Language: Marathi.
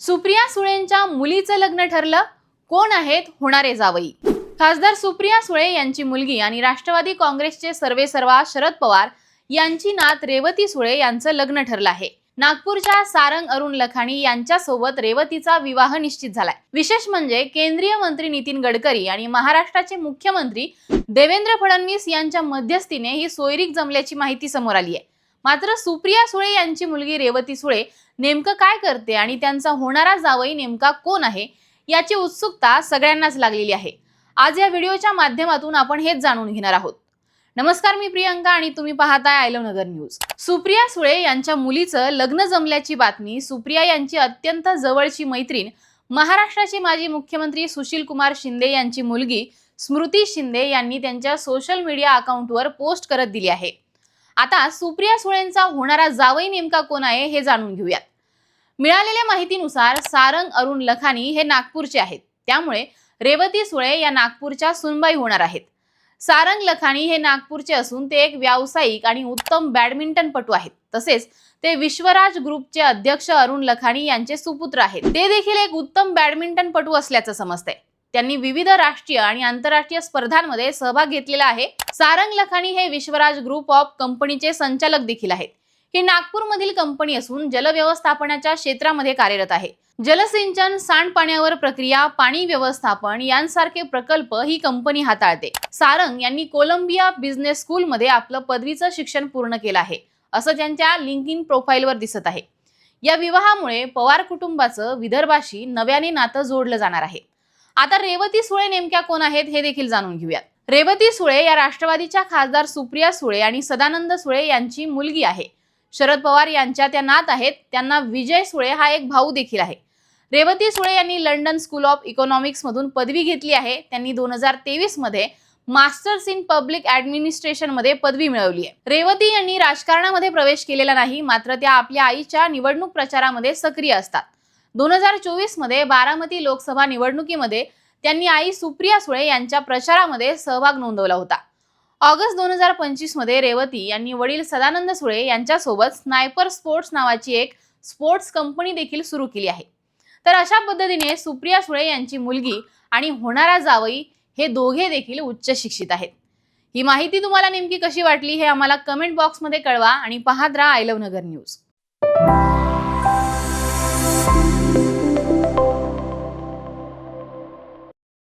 सुप्रिया सुळेंच्या मुलीचं लग्न ठरलं कोण आहेत होणारे जावई? खासदार सुप्रिया सुळे यांची मुलगी आणि राष्ट्रवादी काँग्रेसचे सर्वेसर्वा शरद पवार यांची नात रेवती सुळे यांचं लग्न ठरलं आहे. नागपूरच्या सारंग अरुण लखाणी यांच्यासोबत रेवतीचा विवाह निश्चित झालाय. विशेष म्हणजे केंद्रीय मंत्री नितीन गडकरी आणि महाराष्ट्राचे मुख्यमंत्री देवेंद्र फडणवीस यांच्या मध्यस्थीने ही सोयरीक जमल्याची माहिती समोर आली आहे. मात्र सुप्रिया सुळे यांची मुलगी रेवती सुळे नेमकं काय करते आणि त्यांचा होणारा जावई नेमका कोण आहे याची उत्सुकता सगळ्यांनाच लागलेली आहे. आज या व्हिडिओच्या माध्यमातून आपण हेच जाणून घेणार आहोत. नमस्कार मी प्रियंका आणि तुम्ही पाहताय I love Nagar news. Supriya Sule यांच्या मुलीचं लग्न जमल्याची बातमी सुप्रिया यांची अत्यंत जवळची मैत्रीण महाराष्ट्राचे माजी मुख्यमंत्री सुशील कुमार शिंदे यांची मुलगी स्मृती शिंदे यांनी त्यांच्या सोशल मीडिया अकाउंटवर पोस्ट करत दिली आहे. आता सुप्रिया सुळेंचा होणारा जावई नेमका कोण आहे हे जाणून घेऊयात. मिळालेल्या माहितीनुसार सारंग अरुण लखानी हे नागपूरचे आहेत. त्यामुळे रेवती सुळे या नागपूरच्या सुनबाई होणार आहेत. सारंग लखानी हे नागपूरचे असून ते एक व्यावसायिक आणि उत्तम बॅडमिंटनपटू आहेत. तसेच ते विश्वराज ग्रुपचे अध्यक्ष अरुण लखानी यांचे सुपुत्र आहेत. ते देखील एक उत्तम बॅडमिंटनपटू असल्याचं समजतंय. त्यांनी विविध राष्ट्रीय आणि आंतरराष्ट्रीय स्पर्धांमध्ये सहभाग घेतलेला आहे. सारंग लखानी हे विश्वराज ग्रुप ऑफ कंपनीचे संचालक देखील आहेत. ही नागपूरमधील कंपनी असून जलव्यवस्थापनाच्या क्षेत्रामध्ये कार्यरत आहे. जलसिंचन सांडपाण्यावर प्रक्रिया पाणी व्यवस्थापन यांसारखे प्रकल्प ही कंपनी हाताळते. सारंग यांनी कोलंबिया बिझनेस स्कूलमध्ये आपलं पदवीचं शिक्षण पूर्ण केलं आहे. असं त्यांच्या लिंक इन प्रोफाईलवर दिसत आहे. या विवाहामुळे पवार कुटुंबाचं विदर्भाशी नव्याने नातं जोडलं जाणार आहे. आता रेवती सुळे नेमक्या कोण आहेत हे देखील जाणून घेऊयात. रेवती सुळे या राष्ट्रवादीच्या खासदार सुप्रिया सुळे आणि सदानंद सुळे यांची मुलगी आहे. शरद पवार यांच्या त्या नात आहेत त्यांना विजय सुळे हा एक भाऊ देखील आहे. रेवती सुळे यांनी लंडन स्कूल ऑफ इकॉनॉमिक्स मधून पदवी घेतली आहे त्यांनी दोन हजार तेवीसमध्ये मास्टर्स इन पब्लिक ऍडमिनिस्ट्रेशनमध्ये पदवी मिळवली आहे. रेवती यांनी राजकारणामध्ये प्रवेश केलेला नाही मात्र त्या आपल्या आईच्या निवडणूक प्रचारामध्ये सक्रिय असतात. दोन हजार चोवीसमध्ये बारामती लोकसभा निवडणुकीमध्ये त्यांनी आई सुप्रिया सुळे यांच्या प्रचारामध्ये सहभाग नोंदवला होता. ऑगस्ट दोन हजार पंचवीसमध्ये रेवती यांनी वडील सदानंद सुळे यांच्यासोबत स्नायपर स्पोर्ट्स नावाची एक स्पोर्ट्स कंपनी देखील सुरू केली आहे. तर अशा पद्धतीने सुप्रिया सुळे यांची मुलगी आणि होणारा जावई हे दोघे देखील उच्च शिक्षित आहेत. ही माहिती तुम्हाला नेमकी कशी वाटली हे आम्हाला कमेंट बॉक्समध्ये कळवा आणि पाहत राहा आय लव्ह नगर न्यूज.